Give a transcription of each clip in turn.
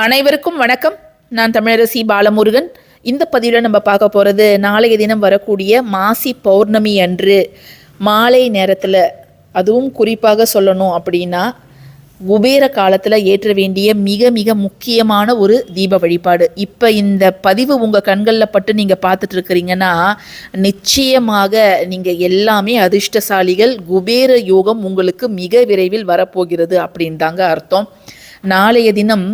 அனைவருக்கும் வணக்கம். நான் தமிழரசி பாலமுருகன். இந்த பதிவில் நம்ம பார்க்க போகிறது நாளைய தினம் வரக்கூடிய மாசி பௌர்ணமி அன்று மாலை நேரத்தில் அதுவும் குறிப்பாக சொல்லணும் அப்படின்னா குபேர காலத்தில் ஏற்ற வேண்டிய மிக மிக முக்கியமான ஒரு தீப வழிபாடு. இப்போ இந்த பதிவு உங்கள் கண்களில் பட்டு நீங்கள் பார்த்துட்டு இருக்கிறீங்கன்னா நிச்சயமாக நீங்கள் எல்லாமே அதிர்ஷ்டசாலிகள். குபேர யோகம் உங்களுக்கு மிக விரைவில் வரப்போகிறது அப்படின்னு தாங்க அர்த்தம். நாளைய தினம்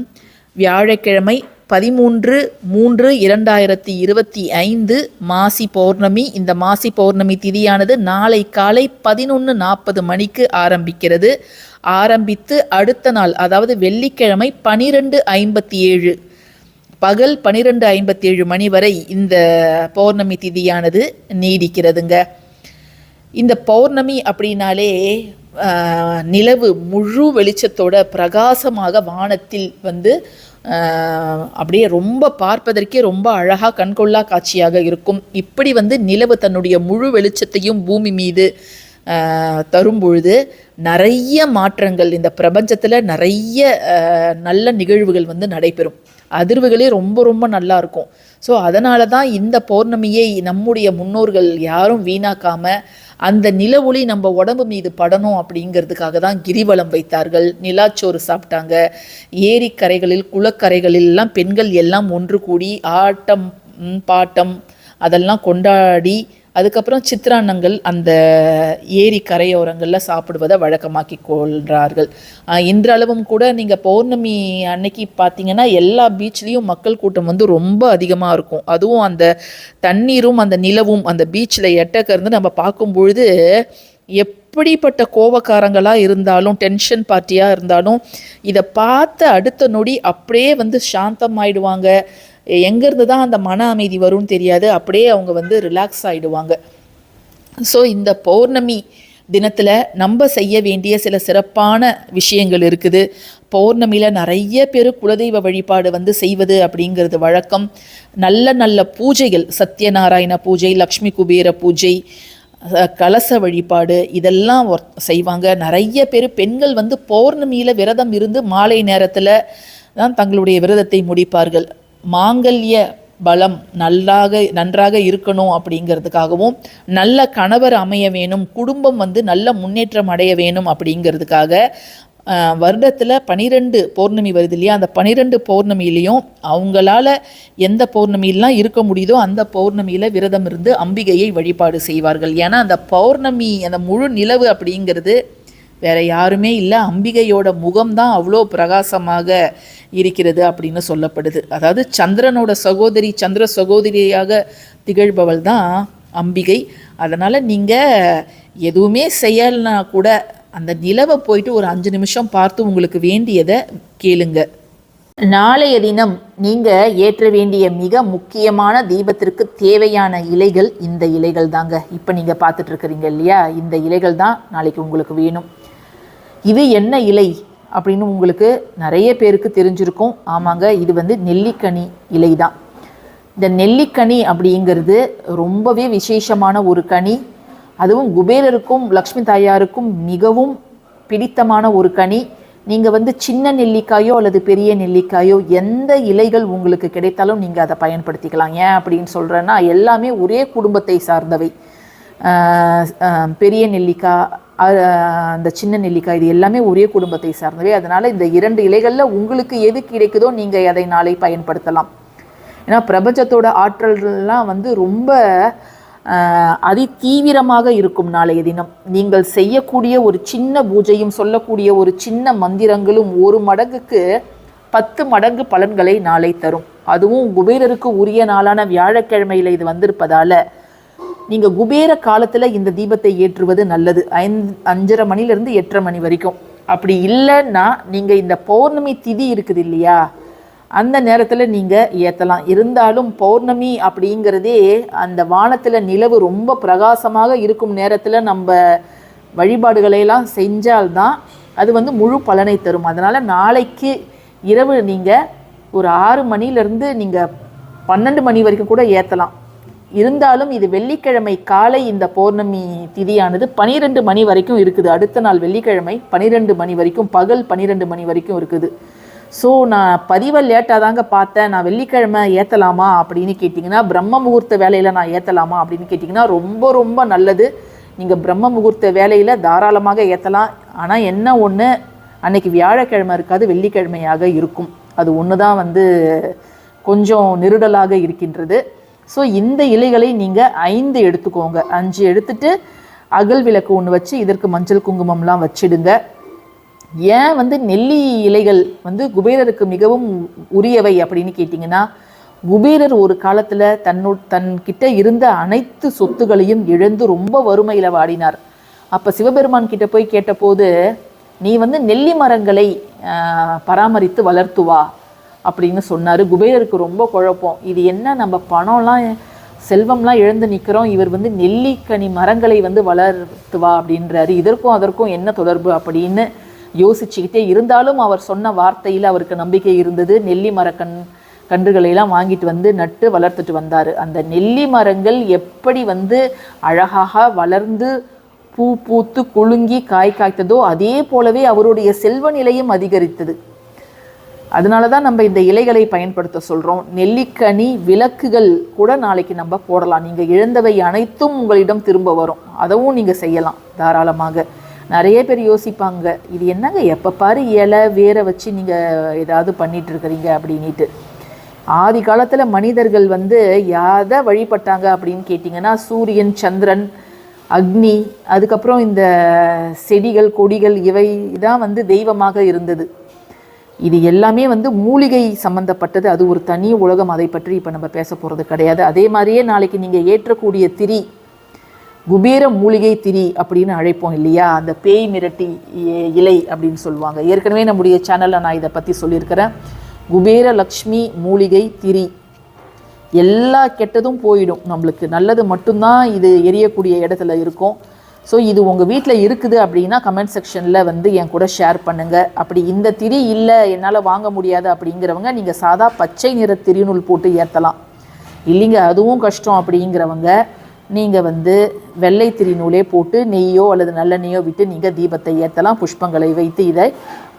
வியாழக்கிழமை பதிமூன்று மூன்று இரண்டாயிரத்தி இருபத்தி ஐந்து மாசி பௌர்ணமி. இந்த மாசி பௌர்ணமி திதியானது நாளை காலை பதினொன்று நாற்பது மணிக்கு ஆரம்பிக்கிறது. ஆரம்பித்து அடுத்த நாள் அதாவது வெள்ளிக்கிழமை பனிரெண்டு ஐம்பத்தி ஏழு பகல் பனிரெண்டு ஐம்பத்தி ஏழு மணி வரை இந்த பௌர்ணமி திதியானது நீடிக்கிறதுங்க. இந்த பௌர்ணமி அப்படின்னாலே நிலவு முழு வெளிச்சத்தோட பிரகாசமாக வானத்தில் வந்து அப்படியே ரொம்ப பார்ப்பதற்கே ரொம்ப அழகாக கண்கொள்ளா காட்சியாக இருக்கும். இப்படி வந்து நிலவு தன்னுடைய முழு வெளிச்சத்தையும் பூமி மீது தரும் பொழுது நிறைய மாற்றங்கள் இந்த பிரபஞ்சத்தில் நிறைய நல்ல நிகழ்வுகள் வந்து நடைபெறும். அதிர்வுகளே ரொம்ப ரொம்ப நல்லா இருக்கும். ஸோ அதனால தான் இந்த பௌர்ணமியை நம்முடைய முன்னோர்கள் யாரும் வீணாக்காமல் அந்த நில ஒளி நம்ம உடம்பு மீது படணும் அப்படிங்கிறதுக்காக தான் கிரிவலம் வைத்தார்கள். நிலாச்சோறு சாப்பிட்டாங்க. ஏரிக்கரைகளில் குளக்கரைகளிலெல்லாம் பெண்கள் எல்லாம் ஒன்று கூடி ஆட்டம் பாட்டம் அதெல்லாம் கொண்டாடி அதுக்கப்புறம் சித்திரான்னங்கள் அந்த ஏரி கரையோரங்களில் சாப்பிடுவதை வழக்கமாக்கி கொள்கிறார்கள் இன்றளவும் கூட நீங்கள் பௌர்ணமி அன்னைக்கு பார்த்தீங்கன்னா எல்லா பீச்லேயும் மக்கள் கூட்டம் வந்து ரொம்ப அதிகமாக இருக்கும். அதுவும் அந்த தண்ணீரும் அந்த நிலவும் அந்த பீச்சில் எட்டக்கருந்து நம்ம பார்க்கும் பொழுது எப்படிப்பட்ட கோவக்காரங்களாக இருந்தாலும் டென்ஷன் பார்ட்டியாக இருந்தாலும் இதை பார்த்த அடுத்த நொடி அப்படியே வந்து சாந்தமாயிடுவாங்க. எங்கேருந்து தான் அந்த மன அமைதி வரும்னு தெரியாது. அப்படியே அவங்க வந்து ரிலாக்ஸ் ஆகிடுவாங்க ஸோ இந்த பௌர்ணமி தினத்தில் நம்ம செய்ய வேண்டிய சில சிறப்பான விஷயங்கள் இருக்குது. பௌர்ணமியில் நிறைய பேர் குலதெய்வ வழிபாடு வந்து செய்வது அப்படிங்கிறது வழக்கம். நல்ல நல்ல பூஜைகள் சத்யநாராயண பூஜை லக்ஷ்மி குபேர பூஜை கலச வழிபாடு இதெல்லாம் செய்வாங்க. நிறைய பேர் பெண்கள் வந்து பௌர்ணமியில் விரதம் இருந்து மாலை நேரத்தில் தான் தங்களுடைய விரதத்தை முடிப்பார்கள். மாங்கல்ய பலம் நல்லாக நன்றாக இருக்கணும் அப்படிங்கிறதுக்காகவும் நல்ல கணவர் அமைய வேணும் குடும்பம் வந்து நல்ல முன்னேற்றம் அடைய வேணும் அப்படிங்கிறதுக்காக வருடத்தில் பனிரெண்டு பௌர்ணமி வருது இல்லையா? அந்த பனிரெண்டு பௌர்ணமியிலையும் அவங்களால எந்த பௌர்ணமியெல்லாம் இருக்க முடியுதோ அந்த பௌர்ணமியில் விரதம் இருந்து அம்பிகையை வழிபாடு செய்வார்கள். ஏன்னா அந்த பௌர்ணமி அந்த முழு நிலவு அப்படிங்கிறது வேற யாருமே இல்லை. அம்பிகையோட முகம்தான் அவ்வளோ பிரகாசமாக இருக்கிறது அப்படின்னு சொல்லப்படுது. அதாவது சந்திரனோட சகோதரி சந்திர சகோதரியாக திகழ்பவள் தான் அம்பிகை. அதனால் நீங்கள் எதுவுமே செய்யலைனா கூட அந்த நிலவை போயிட்டு ஒரு அஞ்சு நிமிஷம் பார்த்து உங்களுக்கு வேண்டியதை கேளுங்க. நாளைய தினம் நீங்கள் ஏற்ற வேண்டிய மிக முக்கியமான தீபத்திற்கு தேவையான இலைகள் இந்த இலைகள் தாங்க இப்போ நீங்கள் பார்த்துட்ருக்குறீங்க இல்லையா? இந்த இலைகள் தான் நாளைக்கு உங்களுக்கு வேணும். இது என்ன இலை அப்படின்னு உங்களுக்கு நிறைய பேருக்கு தெரிஞ்சிருக்கும். ஆமாங்க இது வந்து நெல்லிக்கனி இலை தான் இந்த நெல்லிக்கனி அப்படிங்கிறது ரொம்பவே விசேஷமான ஒரு கனி. அதுவும் குபேரருக்கும் லக்ஷ்மி தாயாருக்கும் மிகவும் பிடித்தமான ஒரு கனி. நீங்கள் வந்து சின்ன நெல்லிக்காயோ அல்லது பெரிய நெல்லிக்காயோ எந்த இலைகள் உங்களுக்கு கிடைத்தாலும் நீங்கள் அதை பயன்படுத்திக்கலாம். ஏன் அப்படின்னு சொல்கிறேன்னா எல்லாமே ஒரே குடும்பத்தை சார்ந்தவை. பெரிய நெல்லிக்காய் அந்த சின்ன நெல்லிக்காய் இது எல்லாமே ஒரே குடும்பத்தை சார்ந்தவை. அதனால் இந்த இரண்டு இலைகளில் உங்களுக்கு எது கிடைக்குதோ நீங்கள் அதை நாளை பயன்படுத்தலாம். ஏன்னா பிரபஞ்சத்தோட ஆற்றல்கள்லாம் வந்து ரொம்ப அதி தீவிரமாக இருக்கும் நாளைய தினம். நீங்கள் செய்யக்கூடிய ஒரு சின்ன பூஜையும் சொல்லக்கூடிய ஒரு சின்ன மந்திரங்களும் ஒரு மடங்குக்கு பத்து மடங்கு பலன்களை நாளை தரும். அதுவும் குபேரருக்கு உரிய நாளான வியாழக்கிழமையில் இது வந்திருப்பதால் நீங்கள் குபேர காலத்தில் இந்த தீபத்தை ஏற்றுவது நல்லது. ஐந்து அஞ்சரை மணிலேருந்து எட்டரை மணி வரைக்கும். அப்படி இல்லைன்னா நீங்கள் இந்த பௌர்ணமி திதி இருக்குது இல்லையா? அந்த நேரத்தில் நீங்கள் ஏற்றலாம் இருந்தாலும் பௌர்ணமி அப்படிங்கிறதே அந்த வானத்தில் நிலவு ரொம்ப பிரகாசமாக இருக்கும் நேரத்தில் நம்ம வழிபாடுகளையெல்லாம் செஞ்சால்தான் அது வந்து முழு பலனை தரும். அதனால் நாளைக்கு இரவு நீங்கள் ஒரு ஆறு மணிலேருந்து நீங்கள் பன்னெண்டு மணி வரைக்கும் கூட ஏற்றலாம் இருந்தாலும் இது வெள்ளிக்கிழமை காலை இந்த பௌர்ணமி திதியானது பனிரெண்டு மணி வரைக்கும் இருக்குது. அடுத்த நாள் வெள்ளிக்கிழமை பனிரெண்டு மணி வரைக்கும் பகல் பனிரெண்டு மணி வரைக்கும் இருக்குது. ஸோ நான் பதிவை லேட்டாக தாங்க பார்த்தேன். நான் வெள்ளிக்கிழமை ஏற்றலாமா அப்படின்னு கேட்டிங்கன்னா பிரம்ம முகூர்த்த வேலையில் நான் ஏற்றலாமா அப்படின்னு கேட்டிங்கன்னா ரொம்ப ரொம்ப நல்லது. நீங்கள் பிரம்ம முகூர்த்த வேலையில் தாராளமாக ஏற்றலாம் ஆனால் என்ன ஒன்று அன்னைக்கு வியாழக்கிழமை இருக்காது வெள்ளிக்கிழமையாக இருக்கும். அது ஒன்று தான் வந்து கொஞ்சம் நெருடலாக இருக்கின்றது. ஸோ இந்த இலைகளை நீங்கள் ஐந்து எடுத்துக்கோங்க. அஞ்சு எடுத்துட்டு அகல் விளக்கு ஒன்று வச்சு இதற்கு மஞ்சள் குங்குமம்லாம் வச்சிடுங்க. ஏன் வந்து நெல்லி இலைகள் வந்து குபேரருக்கு மிகவும் உரியவை அப்படின்னு கேட்டிங்கன்னா குபேரர் ஒரு காலத்தில் தன்னு தன்கிட்ட இருந்த அனைத்து சொத்துகளையும் இழந்து ரொம்ப வறுமையில் வாடினார். அப்போ சிவபெருமான் கிட்ட போய் கேட்டபோது நீ வந்து நெல்லி மரங்களை ஆஹ், பராமரித்து வளர்த்துவா அப்படின்னு சொன்னார். குபேரருக்கு ரொம்ப குழப்பம். இது என்ன நம்ம பணம்லாம் செல்வம்லாம் இழந்து நிற்கிறோம் இவர் வந்து நெல்லிக்கனி மரங்களை வந்து வளர்த்துவா அப்படின்றாரு. இதற்கும் அதற்கும் என்ன தொடர்பு அப்படின்னு யோசிச்சுக்கிட்டே இருந்தாலும் அவர் சொன்ன வார்த்தையில் அவருக்கு நம்பிக்கை இருந்தது. நெல்லி மரக்கண் கன்றுகளையெல்லாம் வாங்கிட்டு வந்து நட்டு வளர்த்துட்டு வந்தார். அந்த நெல்லி மரங்கள் எப்படி வந்து அழகாக வளர்ந்து பூ பூத்து குலுங்கி காய் காய்த்ததோ அதே போலவே அவருடைய செல்வ நிலையும் அதிகரித்தது. அதனால தான் நம்ம இந்த இலைகளை பயன்படுத்த சொல்கிறோம் நெல்லிக்கனி விளக்குகள் கூட நாளைக்கு நம்ம போடலாம். நீங்கள் இழந்தவை அனைத்தும் உங்களிடம் திரும்ப வரும். அதவும் நீங்கள் செய்யலாம் தாராளமாக. நிறைய பேர் யோசிப்பாங்க இது என்னங்க எப்போ பாரு இலை வேரை வச்சு நீங்கள் ஏதாவது பண்ணிட்டு இருக்கிறீங்க அப்படின்ட்டு ஆதி காலத்தில் மனிதர்கள் வந்து யாதை வழிபட்டாங்க அப்படின்னு கேட்டிங்கன்னா சூரியன் சந்திரன் அக்னி அதுக்கப்புறம் இந்த செடிகள் கொடிகள் இவை தான் வந்து தெய்வமாக இருந்தது. இது எல்லாமே வந்து மூலிகை சம்பந்தப்பட்டது. அது ஒரு தனி உலகம். அதை பற்றி இப்போ நம்ம பேச போகிறது கிடையாது. அதே மாதிரியே நாளைக்கு நீங்கள் ஏற்றக்கூடிய திரி குபேர மூலிகை திரி அப்படின்னு அழைப்போம் இல்லையா? அந்த பேய் மிரட்டி இ- இலை அப்படின்னு சொல்லுவாங்க. ஏற்கனவே நம்முடைய சேனலில் நான் இதை பற்றி சொல்லியிருக்கிறேன். குபேர லக்ஷ்மி மூலிகை திரி. எல்லா கெட்டதும் போயிடும் நம்மளுக்கு. நல்லது மட்டும்தான் இது எரியக்கூடிய இடத்துல இருக்கும். ஸோ இது உங்கள் வீட்டில் இருக்குது அப்படின்னா கமெண்ட் செக்ஷனில் வந்து என் கூட ஷேர் பண்ணுங்கள் அப்படி இந்த திரி இல்லை என்னால் வாங்க முடியாது அப்படிங்கிறவங்க நீங்கள் சாதா பச்சை நிற திரிநூல் போட்டு ஏற்றலாம் இல்லைங்க அதுவும் கஷ்டம் அப்படிங்கிறவங்க நீங்கள் வந்து வெள்ளை திரிநூலே போட்டு நெய்யோ அல்லது நல்லெண்ணெய்யோ விட்டு நீங்கள் தீபத்தை ஏற்றலாம் புஷ்பங்களை வைத்து இதை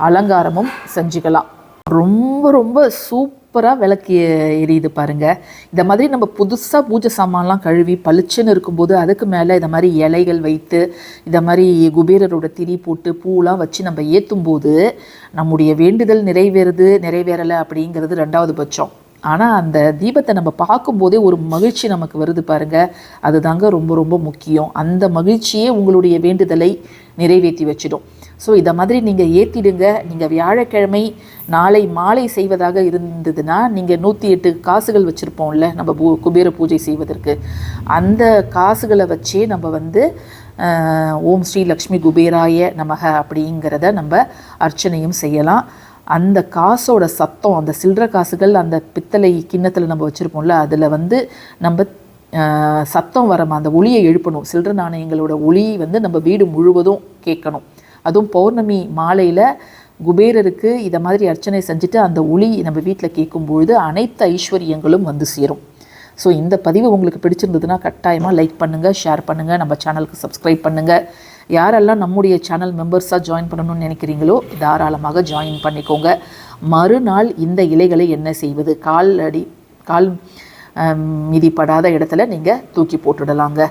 அலங்காரமும் செஞ்சுக்கலாம். ரொம்ப ரொம்ப சூப் சூப்பராக விளக்கு எரியுது பாருங்கள் இந்த மாதிரி நம்ம புதுசாக பூஜை சாமான்லாம் கழுவி பளிச்சுன்னு இருக்கும்போது அதுக்கு மேலே இந்த மாதிரி இலைகள் வைத்து இந்த மாதிரி குபேரரோட திரி போட்டு பூலாம் வச்சு நம்ம ஏற்றும் போது நம்முடைய வேண்டுதல் நிறைவேறுது நிறைவேறலை அப்படிங்கிறது ரெண்டாவது பட்சம். ஆனால் அந்த தீபத்தை நம்ம பார்க்கும்போதே ஒரு மகிழ்ச்சி நமக்கு வருது பாருங்க. அதுதாங்க ரொம்ப ரொம்ப முக்கியம். அந்த மகிழ்ச்சியே உங்களுடைய வேண்டுதலை நிறைவேற்றி வச்சிடும். ஸோ இதை மாதிரி நீங்கள் ஏற்றிடுங்க நீங்கள் வியாழக்கிழமை நாளை மாலை செய்வதாக இருந்ததுன்னா நீங்கள் நூற்றி எட்டு காசுகள் வச்சுருப்போம்ல நம்ம பூ குபேர பூஜை செய்வதற்கு. அந்த காசுகளை வச்சே நம்ம வந்து ஓம் ஸ்ரீ லக்ஷ்மி குபேராய நமக அப்படிங்கிறத நம்ம அர்ச்சனையும் செய்யலாம். அந்த காசோட சத்தம் அந்த சில்லற காசுகள் அந்த பித்தளை கிண்ணத்தில் நம்ம வச்சுருப்போம்ல அதில் வந்து நம்ம சத்தம் வர அந்த ஒளியை எழுப்பணும். சில்லற நாணயங்களோட ஒளி வந்து நம்ம வீடு முழுவதும் கேட்கணும். அதுவும் பௌர்ணமி மாலையில் குபேரருக்கு இதை மாதிரி அர்ச்சனை செஞ்சுட்டு அந்த ஒளி நம்ம வீட்டில் கேட்கும்பொழுது அனைத்து ஐஸ்வர்யங்களும் வந்து சேரும். ஸோ இந்த பதிவு உங்களுக்கு பிடிச்சிருந்ததுன்னா கட்டாயமாக லைக் பண்ணுங்கள் ஷேர் பண்ணுங்கள் நம்ம சேனலுக்கு சப்ஸ்கிரைப் பண்ணுங்கள் யாரெல்லாம் நம்முடைய சேனல் மெம்பர்ஸாக ஜாயின் பண்ணணும்னு நினைக்கிறீங்களோ தாராளமாக ஜாயின் பண்ணிக்கோங்க. மறுநாள் இந்த இலைகளை என்ன செய்வது? கால் அடி கால் மிதிப்படாத இடத்துல நீங்கள் தூக்கி போட்டுடலாங்க.